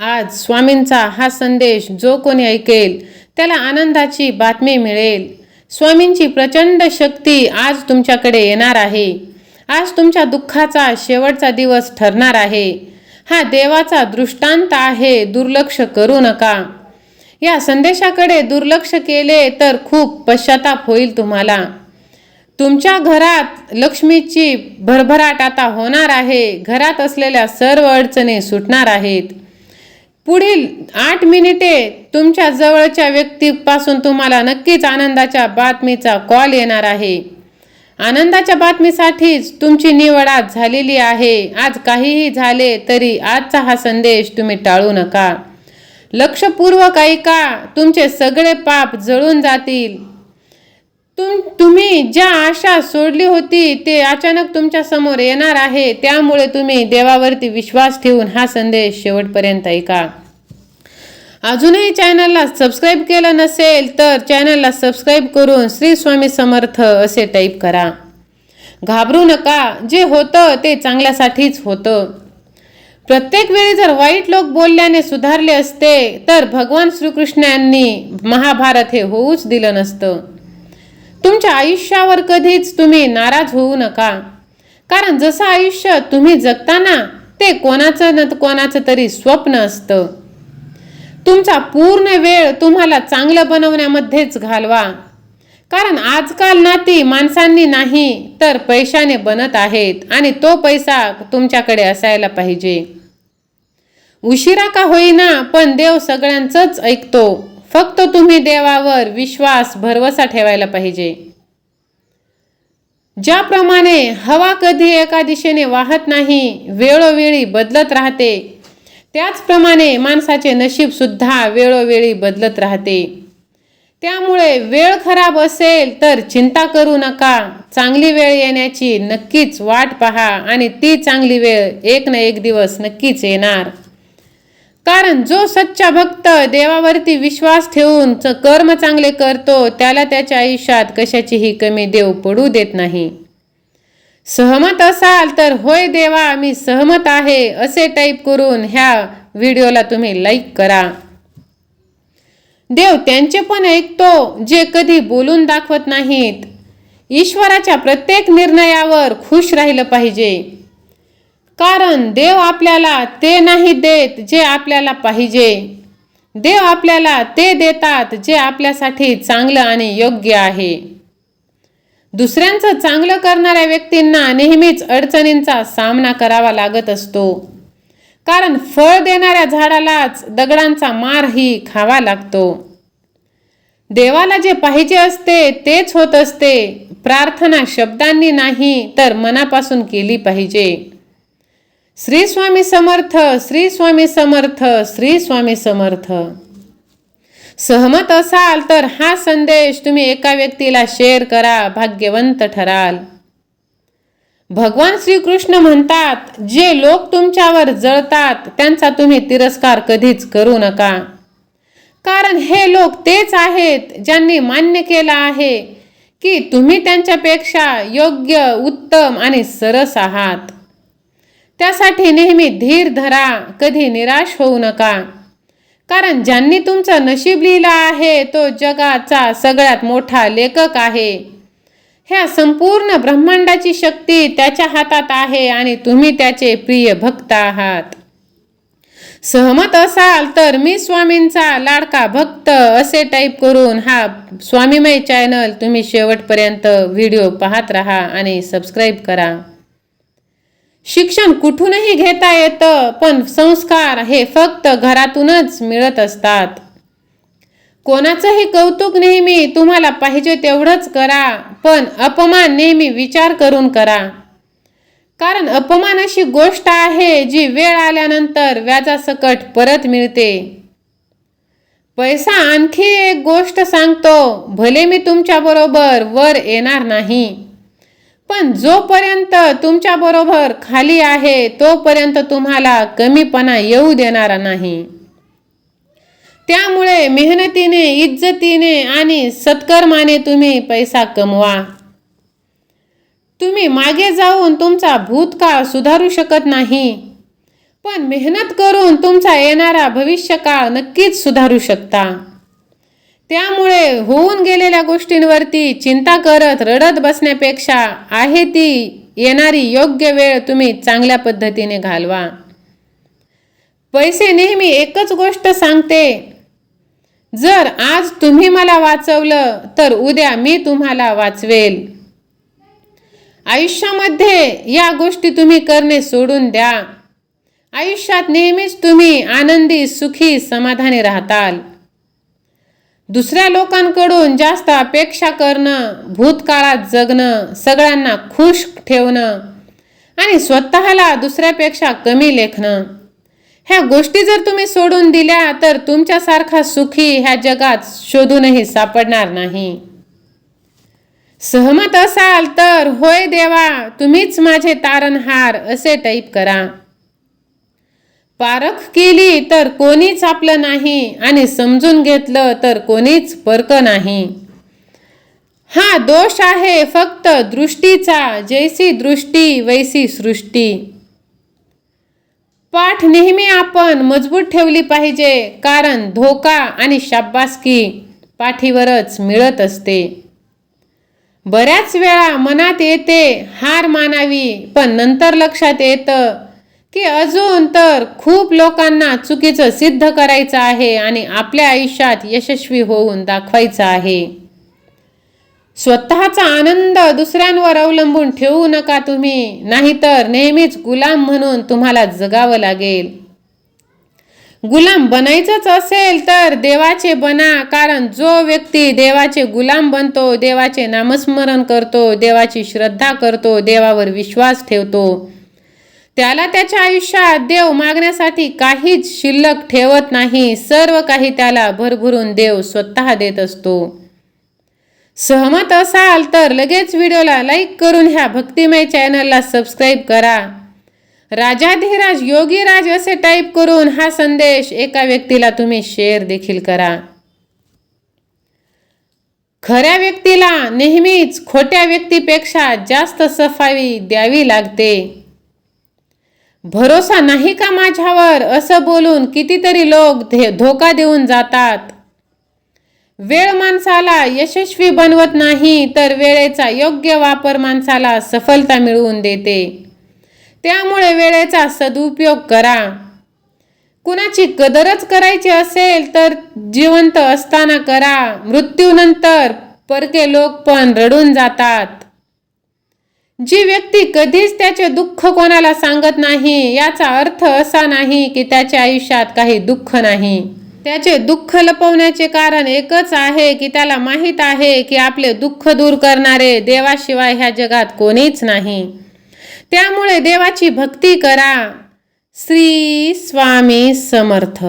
आज स्वामींचा हा संदेश जो कोणी ऐकेल त्याला आनंदाची बातमी मिळेल. स्वामींची प्रचंड शक्ती आज तुमच्याकडे येणार आहे. आज तुमच्या दुःखाचा शेवटचा दिवस ठरणार आहे. हा देवाचा दृष्टांत आहे दुर्लक्ष करू नका. या संदेशाकडे दुर्लक्ष केले तर खूप पश्चाताप होईल तुम्हाला. तुमच्या घरात लक्ष्मीची भरभराट आता होणार आहे. घरात असलेल्या सर्व अडचणी सुटणार आहेत. पुढील आठ मिनिटे तुमच्या जवळच्या व्यक्तीपासून तुम्हाला नक्कीच आनंदाच्या बातमीचा कॉल येणार आहे. आनंदाच्या बातमीसाठीच तुमची निवड आज झालेली आहे. आज काहीही झाले तरी आजचा हा संदेश तुम्ही टाळू नका. लक्षपूर्वक ऐका. तुमचे सगळे पाप जळून जातील. तुम तुम्ही ज्या आशा सोडली होती ते अचानक तुमच्यासमोर येणार आहे. त्यामुळे तुम्ही देवावरती विश्वास ठेवून हा संदेश शेवटपर्यंत ऐका. अजूनही चॅनलला सबस्क्राईब केलं नसेल तर चॅनलला सबस्क्राईब करून श्री स्वामी समर्थ असे टाईप करा. घाबरू नका जे होतं ते चांगल्यासाठीच होतं. प्रत्येक वेळी जर वाईट लोक बोलल्याने सुधारले असते तर भगवान श्रीकृष्ण यांनी महाभारत हे होऊच दिलं नसतं. तुमच्या आयुष्यावर कधीच तुम्ही नाराज होऊ नका. कारण जसं आयुष्य तुम्ही जगताना ते कोणाचं न कोणाचं तरी स्वप्न असतं. तुमचा पूर्ण वेळ तुम्हाला चांगलं बनवण्यामध्येच घालवा. कारण आजकाल नाती माणसांनी नाही तर पैशाने बनत आहेत आणि तो पैसा तुमच्याकडे असायला पाहिजे. उशिरा का होईना पण देव सगळ्यांचंच ऐकतो. फक्त तुम्ही देवावर विश्वास भरवसा ठेवायला पाहिजे. ज्याप्रमाणे हवा कधी एका दिशेने वाहत नाही वेळोवेळी बदलत राहते त्याचप्रमाणे माणसाचे नशीब सुद्धा वेळोवेळी बदलत राहते. त्यामुळे वेळ खराब असेल तर चिंता करू नका. चांगली वेळ येण्याची नक्कीच वाट पहा आणि ती चांगली वेळ एक ना एक दिवस नक्कीच येणार. कारण जो सच्चा भक्त देवावरती विश्वास ठेवून च- कर्म चांगले करतो त्याला त्याच्या आयुष्यात कशाचीही कमी देव पडू देत नाही. सहमत असाल तर होय देवा मी सहमत आहे असे टाईप करून ह्या व्हिडिओला तुम्ही लाईक करा. देव त्यांचे पण ऐकतो जे कधी बोलून दाखवत नाहीत. ईश्वराच्या प्रत्येक निर्णयावर खुश राहिलं पाहिजे. कारण देव आपल्याला ते नाही देत जे आपल्याला पाहिजे. देव आपल्याला ते देतात जे आपल्यासाठी चांगलं आणि योग्य आहे. दुसऱ्यांचं चांगलं करणाऱ्या व्यक्तींना नेहमीच अडचणींचा सामना करावा लागत असतो. कारण फळ देणाऱ्या झाडालाच दगडांचा मारही खावा लागतो. देवाला जे पाहिजे असते तेच होत असते. प्रार्थना शब्दांनी नाही तर मनापासून केली पाहिजे. श्री स्वामी समर्थ श्री स्वामी समर्थ श्री स्वामी समर्थ. सहमत असाल तर हा संदेश तुम्ही एका व्यक्तीला शेअर करा भाग्यवंत ठराल. भगवान श्रीकृष्ण म्हणतात जे लोक तुमच्यावर जळतात त्यांचा तुम्ही तिरस्कार कधीच करू नका. कारण हे लोक तेच आहेत ज्यांनी मान्य केलं आहे की तुम्ही त्यांच्यापेक्षा योग्य उत्तम आणि सरस आहात. त्यासाठी नेहमी धीर धरा कधी निराश होऊ नका. कारण ज्यांनी तुमचं नशीब लिहिलं आहे तो जगाचा सगळ्यात मोठा लेखक आहे. ह्या संपूर्ण ब्रह्मांडाची शक्ती त्याच्या हातात आहे आणि तुम्ही त्याचे प्रिय भक्त आहात. सहमत असाल तर मी स्वामींचा लाडका भक्त असे टाईप करून हा स्वामीमय चॅनल तुम्ही शेवटपर्यंत व्हिडिओ पाहत राहा आणि सबस्क्राईब करा. शिक्षण कुठूनही घेता येतं पण संस्कार हे फक्त घरातूनच मिळत असतात. कोणाचंही कौतुक नेहमी तुम्हाला पाहिजे तेवढंच करा पण अपमान नेहमी विचार करून करा. कारण अपमान अशी गोष्ट आहे जी वेळ आल्यानंतर व्याजासकट परत मिळते. पैसा आणखी एक गोष्ट सांगतो भले मी तुमच्याबरोबर वर येणार नाही. पण जोपर्यंत तुमच्या बरोबर खाली आहे तोपर्यंत तुम्हाला कमीपणा येऊ देणारा नाही. त्यामुळे मेहनतीने इज्जतीने आणि सत्कर्माने तुम्ही पैसा कमवा. तुम्ही मागे जाऊन तुमचा भूतकाळ सुधारू शकत नाही. पण मेहनत करून तुमचा येणारा भविष्यकाळ नक्कीच सुधारू शकता. त्यामुळे होऊन गेलेल्या गोष्टींवरती चिंता करत रडत बसण्यापेक्षा आहे ती येणारी योग्य वेळ तुम्ही चांगल्या पद्धतीने घालवा. पैसे नेहमी एकच गोष्ट सांगते जर आज तुम्ही मला वाचवलं तर उद्या मी तुम्हाला वाचवेल. आयुष्यामध्ये या गोष्टी तुम्ही करणे सोडून द्या. आयुष्यात नेहमीच तुम्ही आनंदी सुखी समाधानी राहताल. दुसऱ्या लोकांकडून जास्त अपेक्षा करणं भूतकाळात जगणं सगळ्यांना खुश ठेवणं आणि स्वतःला दुसऱ्यापेक्षा कमी लेखणं. ह्या गोष्टी जर तुम्ही सोडून दिल्या तर तुमच्यासारखा सुखी ह्या जगात शोधूनही सापडणार नाही. सहमत असाल तर होय देवा तुम्हीच माझे तारणहार असे टाईप करा. पारख केली तर कोणीच आपलं नाही आणि समजून घेतलं तर कोणीच परक नाही. हा दोष आहे फक्त दृष्टीचा जैसी दृष्टी वैसी सृष्टी. पाठ नेहमी आपण मजबूत ठेवली पाहिजे कारण धोका आणि शाब्बासकी पाठीवरच मिळत असते. बऱ्याच वेळा मनात येते हार मानावी पण नंतर लक्षात येतं की अजून तर खूप लोकांना चुकीचं सिद्ध करायचं आहे आणि आपल्या आयुष्यात यशस्वी होऊन दाखवायचं आहे. स्वतःचा आनंद दुसऱ्यांवर अवलंबून ठेवू नका तुम्ही नाहीतर नेहमीच गुलाम म्हणून तुम्हाला जगावं लागेल. गुलाम बनायचंच असेल तर देवाचे बना कारण जो व्यक्ती देवाचे गुलाम बनतो देवाचे नामस्मरण करतो देवाची श्रद्धा करतो देवावर विश्वास ठेवतो. त्याला त्याच्या आयुष्यात देव मागण्यासाठी काहीच शिल्लक ठेवत नाही. सर्व काही त्याला भरभरून देव स्वतः देत असतो. सहमत असाल तर लगेच व्हिडिओला लाईक करून ह्या भक्तिमय चॅनलला सबस्क्राईब करा. राजाधिराज योगीराज असे टाईप करून हा संदेश एका व्यक्तीला तुम्ही शेअर देखील करा. खऱ्या व्यक्तीला नेहमीच खोट्या व्यक्तीपेक्षा जास्त सफाई द्यावी लागते. भरोसा नाही का माझ्यावर? असं बोलून कितीतरी लोक धे- धोका देऊन जातात. वेळ माणसाला यशस्वी बनवत नाही तर वेळेचा योग्य वापर माणसाला सफलता मिळवून देते. त्यामुळे वेळेचा सदुपयोग करा. कुणाची कदरच करायची असेल तर जिवंत असताना करा. मृत्यूनंतर परके लोक पण रडून जातात. जी व्यक्ती कधीच त्याचे दुःख कोणाला सांगत नाही याचा अर्थ असा नाही की त्याच्या आयुष्यात काही दुःख नाही. त्याचे दुःख लपवण्याचे कारण एकच आहे की त्याला माहीत आहे की आपले दुःख दूर करणारे देवाशिवाय ह्या जगात कोणीच नाही. त्यामुळे देवाची भक्ती करा. श्री स्वामी समर्थ.